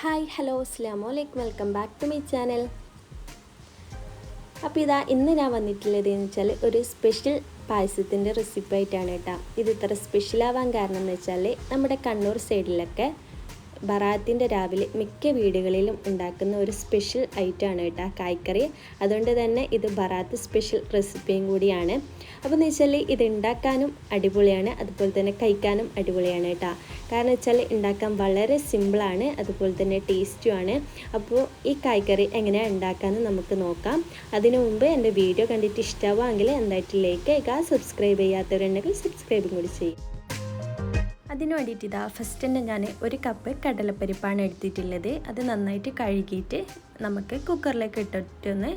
Hi hello അസ്ലാം വലൈക്കും welcome back to my channel. അപ്പോൾ ഇതാ ഇന്ന് ഞാൻ വന്നിട്ടുള്ളത് എന്ന് വെച്ചാൽ ഒരു സ്പെഷ്യൽ പായസത്തിന്റെ റെസിപ്പി ആയിട്ടാണ് കേട്ടോ. ഇത് ഇത്ര സ്പെഷ്യൽ ആവാൻ കാരണം എന്ന് വെച്ചാൽ നമ്മുടെ കണ്ണൂർ സൈഡിലൊക്കെ ബറാത്തിന്റെ രാവിലെ മിക്ക വീടുകളിലും ഉണ്ടാക്കുന്ന ഒരു സ്പെഷ്യൽ ഐറ്റമാണ് കേട്ടോ കായ്ക്കറി അതുകൊണ്ട് തന്നെ ഇത് ബറാത്ത് സ്പെഷ്യൽ റെസിപ്പിയും കൂടിയാണ്. അപ്പോൾ എന്ന് വെച്ചാൽ ഇത് ഉണ്ടാക്കാനും അടിപൊളിയാണ് അതുപോലെ തന്നെ കഴിക്കാനും അടിപൊളിയാണ് കേട്ടോ. കാരണം വെച്ചാൽ ഉണ്ടാക്കാൻ വളരെ സിമ്പിളാണ് അതുപോലെ തന്നെ ടേസ്റ്റുമാണ് അപ്പോൾ ഈ കായ്ക്കറി എങ്ങനെയാണ് ഉണ്ടാക്കാമെന്ന് നമുക്ക് നോക്കാം. അതിനു മുമ്പ് എന്റെ വീഡിയോ കണ്ടിട്ട് ഇഷ്ടമാവുമെങ്കിൽ എന്തായിട്ട് ലൈക്ക് ചെയ്യുക സബ്സ്ക്രൈബ് ചെയ്യാത്തവരുണ്ടെങ്കിൽ സബ്സ്ക്രൈബും കൂടി ചെയ്യും അതിന് വേണ്ടിയിട്ട് ഇതാ ഫസ്റ്റ് തന്നെ ഞാൻ ഒരു കപ്പ് കടലപ്പരിപ്പാണ് എടുത്തിട്ടുള്ളത്. അത് നന്നായിട്ട് കഴുകിയിട്ട് നമുക്ക് കുക്കറിലേക്ക് ഇട്ടിട്ടൊന്ന്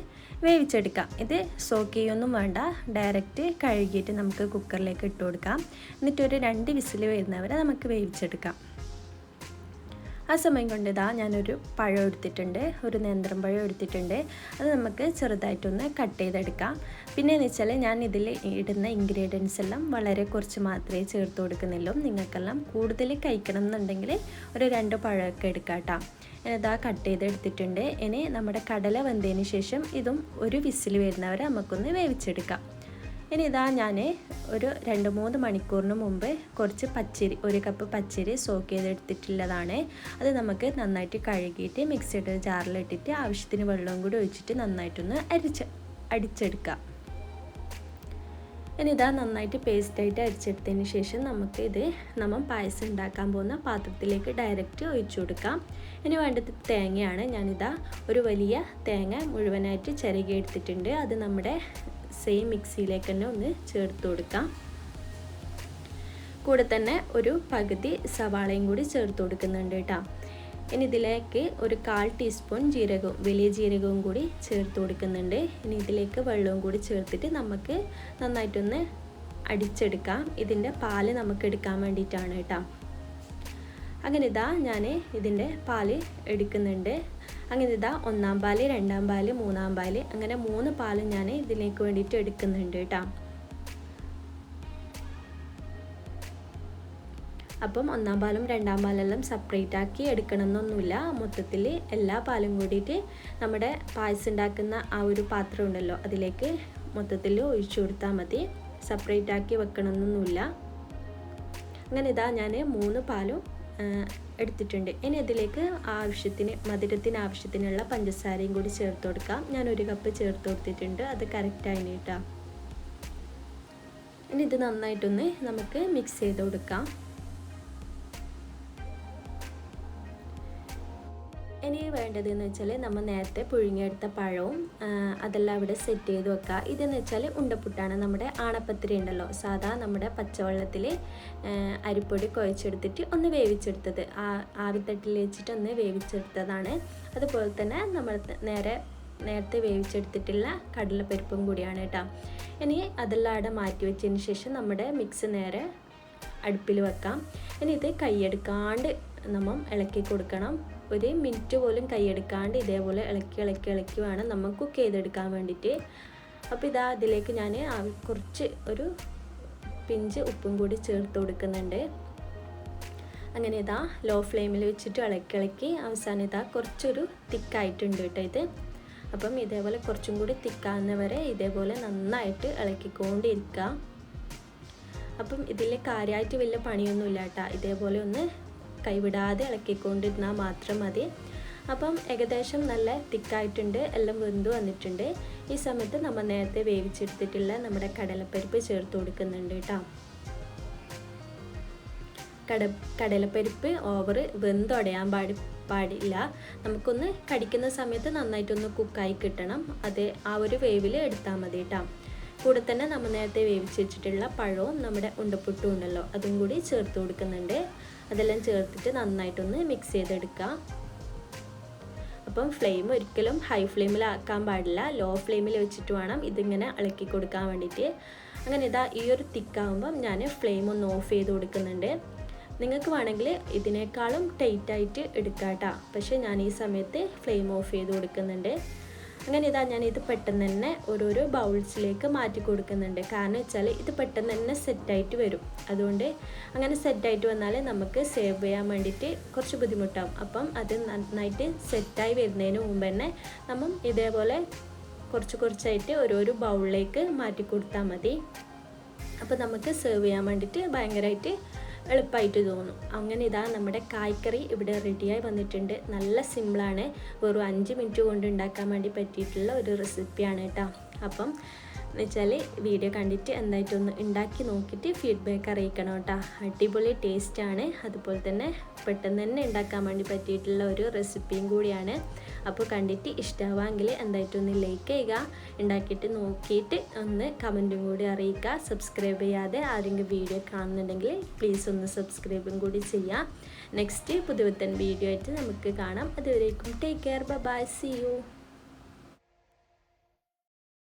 വേവിച്ചെടുക്കാം. ഇത് സോക്ക് ചെയ്യൊന്നും വേണ്ട. ഡയറക്റ്റ് കഴുകിയിട്ട് നമുക്ക് കുക്കറിലേക്ക് ഇട്ട് കൊടുക്കാം എന്നിട്ടൊരു രണ്ട് വിസിൽ വരുന്നവരെ നമുക്ക് വേവിച്ചെടുക്കാം. ആ സമയം കൊണ്ട് ഇതാ ഞാനൊരു പഴം എടുത്തിട്ടുണ്ട് ഒരു നേന്ത്രം പഴം എടുത്തിട്ടുണ്ട്. അത് നമുക്ക് ചെറുതായിട്ടൊന്ന് കട്ട് ചെയ്തെടുക്കാം. പിന്നെ എന്ന് വെച്ചാൽ ഞാൻ ഇതിൽ ഇടുന്ന ഇൻഗ്രീഡിയൻസ് എല്ലാം വളരെ കുറച്ച് മാത്രമേ ചേർത്ത് കൊടുക്കുന്നുള്ളൂ. നിങ്ങൾക്കെല്ലാം കൂടുതൽ കഴിക്കണം എന്നുണ്ടെങ്കിൽ ഒരു രണ്ട് പഴമൊക്കെ എടുക്കാം കേട്ടോ. ഇതാ കട്ട് ചെയ്തെടുത്തിട്ടുണ്ട്. ഇനി നമ്മുടെ കടല വെന്തതിന് ശേഷം ഇതും ഒരു വിസിൽ വരുന്നവരെ നമുക്കൊന്ന് വേവിച്ചെടുക്കാം. ഇനി ഇതാ ഞാൻ ഒരു രണ്ട് മൂന്ന് മണിക്കൂറിന് മുമ്പ് കുറച്ച് പച്ചരി ഒരു കപ്പ് പച്ചരി സോക്ക് ചെയ്തെടുത്തിട്ടുള്ളതാണ്. അത് നമുക്ക് നന്നായിട്ട് കഴുകിയിട്ട് മിക്സിയുടെ ജാറിലിട്ടിട്ട് ആവശ്യത്തിന് വെള്ളവും കൂടി ഒഴിച്ചിട്ട് നന്നായിട്ടൊന്ന് അരിച്ച് അടിച്ചെടുക്കാം. ഇനി ഇതാ നന്നായിട്ട് പേസ്റ്റായിട്ട് അരിച്ചെടുത്തതിന് ശേഷം നമുക്ക് ഇത് നമ്മൾ പായസം ഉണ്ടാക്കാൻ പോകുന്ന പാത്രത്തിലേക്ക് ഡയറക്റ്റ് ഒഴിച്ചു കൊടുക്കാം. ഇനി വേണ്ടത് തേങ്ങയാണ്. ഞാനിതാ ഒരു വലിയ തേങ്ങ മുഴുവനായിട്ട് ചിരകി എടുത്തിട്ടുണ്ട്. അത് നമ്മുടെ സെയിം മിക്സിയിലേക്ക് തന്നെ ഒന്ന് ചേർത്ത് കൊടുക്കാം. കൂടെ തന്നെ ഒരു പകുതി സവാളയും കൂടി ചേർത്ത് കൊടുക്കുന്നുണ്ട് കേട്ടോ. ഇനി ഇതിലേക്ക് ഒരു കാൽ ടീസ്പൂൺ ജീരകവും വലിയ ജീരകവും കൂടി ചേർത്ത് കൊടുക്കുന്നുണ്ട്. ഇനി ഇതിലേക്ക് വെള്ളവും കൂടി ചേർത്തിട്ട് നമുക്ക് നന്നായിട്ടൊന്ന് അടിച്ചെടുക്കാം. ഇതിന്റെ പാൽ നമുക്ക് എടുക്കാൻ വേണ്ടിയിട്ടാണ് കേട്ടോ. അങ്ങനെ ഇതാ ഞാൻ ഇതിന്റെ പാൽ എടുക്കുന്നുണ്ട്. അങ്ങനെ ഇതാ ഒന്നാം പാൽ രണ്ടാം പാൽ മൂന്നാം പാൽ അങ്ങനെ മൂന്ന് പാലും ഞാൻ ഇതിലേക്ക് വേണ്ടിയിട്ട് എടുക്കുന്നുണ്ട് കേട്ടോ. അപ്പം ഒന്നാം പാലും രണ്ടാം പാലെല്ലാം സെപ്പറേറ്റ് ആക്കി എടുക്കണം എന്നൊന്നുമില്ല മൊത്തത്തിൽ എല്ലാ പാലും കൂടിയിട്ട് നമ്മുടെ പായസം ഉണ്ടാക്കുന്ന ആ ഒരു പാത്രം ഉണ്ടല്ലോ അതിലേക്ക് മൊത്തത്തിൽ ഒഴിച്ചു കൊടുത്താൽ മതി. സെപ്പറേറ്റ് ആക്കി വെക്കണമെന്നൊന്നുമില്ല. അങ്ങനെ ഇതാ ഞാൻ മൂന്ന് പാലും എടുത്തിട്ടുണ്ട്. ഇനി അതിലേക്ക് ആവശ്യത്തിന് മധുരത്തിന് ആവശ്യത്തിനുള്ള പഞ്ചസാരയും കൂടി ചേർത്ത് കൊടുക്കാം. ഞാൻ ഒരു കപ്പ് ചേർത്ത് കൊടുത്തിട്ടുണ്ട്. അത് കറക്റ്റായി കേട്ടോ. ഇനി ഇത് നന്നായിട്ടൊന്ന് നമുക്ക് മിക്സ് ചെയ്ത് കൊടുക്കാം. ഇനി വേണ്ടതെന്ന് വെച്ചാൽ നമ്മൾ നേരത്തെ പുഴുങ്ങിയെടുത്ത പഴവും അതെല്ലാം അവിടെ സെറ്റ് ചെയ്ത് വെക്കുക. ഇതെന്ന് വെച്ചാൽ ഉണ്ടപ്പുട്ടാണ്. നമ്മുടെ ആണപ്പത്തിരി ഉണ്ടല്ലോ. സാധാ നമ്മുടെ പച്ചവെള്ളത്തിൽ അരിപ്പൊടി കുഴച്ചെടുത്തിട്ട് ഒന്ന് വേവിച്ചെടുത്തത്. ആ ആവിത്തട്ടിൽ വെച്ചിട്ട് ഒന്ന് വേവിച്ചെടുത്തതാണ്. അതുപോലെ തന്നെ നമ്മൾ നേരെ നേരത്തെ വേവിച്ചെടുത്തിട്ടുള്ള കടലപ്പരിപ്പും കൂടിയാണ് കേട്ടോ. ഇനി അതെല്ലാം അവിടെ മാറ്റി വെച്ചതിന് ശേഷം നമ്മുടെ മിക്സ് നേരെ അടുപ്പിൽ വെക്കാം. ഇനി ഇത് കൈയെടുക്കാണ്ട് നമ്മൾ ഇളക്കി കൊടുക്കണം. ഒരു മിനിറ്റ് പോലും കൈയെടുക്കാണ്ട് ഇതേപോലെ ഇളക്കി ഇളക്കി ഇളക്കി വേണം നമ്മൾ കുക്ക് ചെയ്തെടുക്കാൻ വേണ്ടിയിട്ട്. അപ്പോൾ ഇതാ അതിലേക്ക് ഞാൻ കുറച്ച് ഒരു പിഞ്ച് ഉപ്പും കൂടി ചേർത്ത് കൊടുക്കുന്നുണ്ട്. അങ്ങനെ ഇതാ ലോ ഫ്ലെയിമിൽ വെച്ചിട്ട് ഇളക്കി ഇളക്കി അവസാനം ഇതാ കുറച്ചൊരു തിക്കായിട്ടുണ്ട് കേട്ടോ ഇത്. അപ്പം ഇതേപോലെ കുറച്ചും കൂടി തിക്കാവുന്നവരെ ഇതേപോലെ നന്നായിട്ട് ഇളക്കിക്കൊണ്ടിരിക്കുക. അപ്പം ഇതിൽ കാര്യമായിട്ട് വലിയ പണിയൊന്നുമില്ല കേട്ടോ. ഇതേപോലെ ഒന്ന് കൈവിടാതെ ഇളക്കിക്കൊണ്ടിരുന്നാൽ മാത്രം മതി. അപ്പം ഏകദേശം നല്ല തിക്കായിട്ടുണ്ട് എല്ലാം വെന്ത് വന്നിട്ടുണ്ട്. ഈ സമയത്ത് നമ്മൾ നേരത്തെ വേവിച്ചെടുത്തിട്ടുള്ള നമ്മുടെ കടലപ്പരിപ്പ് ചേർത്ത് കൊടുക്കുന്നുണ്ട് കേട്ടോ. കട കടലപ്പരിപ്പ് ഓവർ വെന്തൊടയാൻ പാടി പാടില്ല. നമുക്കൊന്ന് കടിക്കുന്ന സമയത്ത് നന്നായിട്ടൊന്ന് കുക്കായി കിട്ടണം. അത് ആ ഒരു വേവിൽ എടുത്താൽ മതി കേട്ടോ. കൂടെ തന്നെ നമ്മൾ നേരത്തെ വേവിച്ച് വെച്ചിട്ടുള്ള പഴവും നമ്മുടെ ഉണ്ടപ്പുട്ടും ഉണ്ടല്ലോ അതും കൂടി ചേർത്ത് കൊടുക്കുന്നുണ്ട്. അതെല്ലാം ചേർത്തിട്ട് നന്നായിട്ടൊന്ന് മിക്സ് ചെയ്തെടുക്കുക. അപ്പം ഫ്ലെയിം ഒരിക്കലും ഹൈ ഫ്ലെയിമിലാക്കാൻ പാടില്ല. ലോ ഫ്ലെയിമിൽ വെച്ചിട്ട് വേണം ഇതിങ്ങനെ ഇളക്കി കൊടുക്കാൻ വേണ്ടിയിട്ട്. അങ്ങനെ ഇതാ ഈ ഒരു തിക്കാകുമ്പം ഞാൻ ഫ്ലെയിം ഒന്ന് ഓഫ് ചെയ്ത് കൊടുക്കുന്നുണ്ട്. നിങ്ങൾക്ക് വേണമെങ്കിൽ ഇതിനേക്കാളും ടൈറ്റായിട്ട് എടുക്കാം കേട്ടോ പക്ഷേ ഞാൻ ഈ സമയത്ത് ഫ്ലെയിം ഓഫ് ചെയ്ത് കൊടുക്കുന്നുണ്ട്. അങ്ങനെ ഇതാ ഞാൻ ഇത് പെട്ടെന്ന് തന്നെ ഓരോരോ ബൗൾസിലേക്ക് മാറ്റി കൊടുക്കുന്നുണ്ട്. കാരണം വെച്ചാൽ ഇത് പെട്ടെന്ന് തന്നെ സെറ്റായിട്ട് വരും. അതുകൊണ്ട് അങ്ങനെ സെറ്റായിട്ട് വന്നാൽ നമുക്ക് സേവ് ചെയ്യാൻ വേണ്ടിയിട്ട് കുറച്ച് ബുദ്ധിമുട്ടാവും. അപ്പം അത് നന്നായിട്ട് സെറ്റായി വരുന്നതിന് മുമ്പ് തന്നെ നമ്മൾ ഇതേപോലെ കുറച്ച് കുറച്ചായിട്ട് ഓരോരോ ബൗളിലേക്ക് മാറ്റി കൊടുത്താൽ മതി. അപ്പോൾ നമുക്ക് സെർവ് ചെയ്യാൻ വേണ്ടിയിട്ട് ഭയങ്കരമായിട്ട് എളുപ്പമായിട്ട് തോന്നും. അങ്ങനെ ഇതാ നമ്മുടെ കായ്ക്കറി ഇവിടെ റെഡിയായി വന്നിട്ടുണ്ട്. നല്ല സിമ്പിളാണ് വെറും അഞ്ച് മിനിറ്റ് കൊണ്ട് ഉണ്ടാക്കാൻ വേണ്ടി പറ്റിയിട്ടുള്ള ഒരു റെസിപ്പിയാണ് കേട്ടോ അപ്പം വെച്ചാൽ വീഡിയോ കണ്ടിട്ട് എന്തായിട്ടൊന്ന് ഉണ്ടാക്കി നോക്കിയിട്ട് ഫീഡ്ബാക്ക് അറിയിക്കണം കേട്ടോ അടിപൊളി ടേസ്റ്റാണ് അതുപോലെ തന്നെ പെട്ടെന്ന് തന്നെ ഉണ്ടാക്കാൻ വേണ്ടി പറ്റിയിട്ടുള്ള ഒരു റെസിപ്പിയും കൂടിയാണ്. അപ്പോൾ കണ്ടിട്ട് ഇഷ്ടമാവാമെങ്കിൽ എന്തായിട്ടൊന്ന് ലൈക്ക് ചെയ്യുക. ഉണ്ടാക്കിയിട്ട് നോക്കിയിട്ട് ഒന്ന് കമന്റും കൂടി അറിയിക്കുക. സബ്സ്ക്രൈബ് ചെയ്യാതെ ആരെങ്കിലും വീഡിയോ കാണുന്നുണ്ടെങ്കിൽ പ്ലീസ് ഒന്ന് സബ്സ്ക്രൈബും കൂടി ചെയ്യാം നെക്സ്റ്റ് പുതുവത്തൻ വീഡിയോ ആയിട്ട് നമുക്ക് കാണാം. അതുവരേക്കും take care bye see you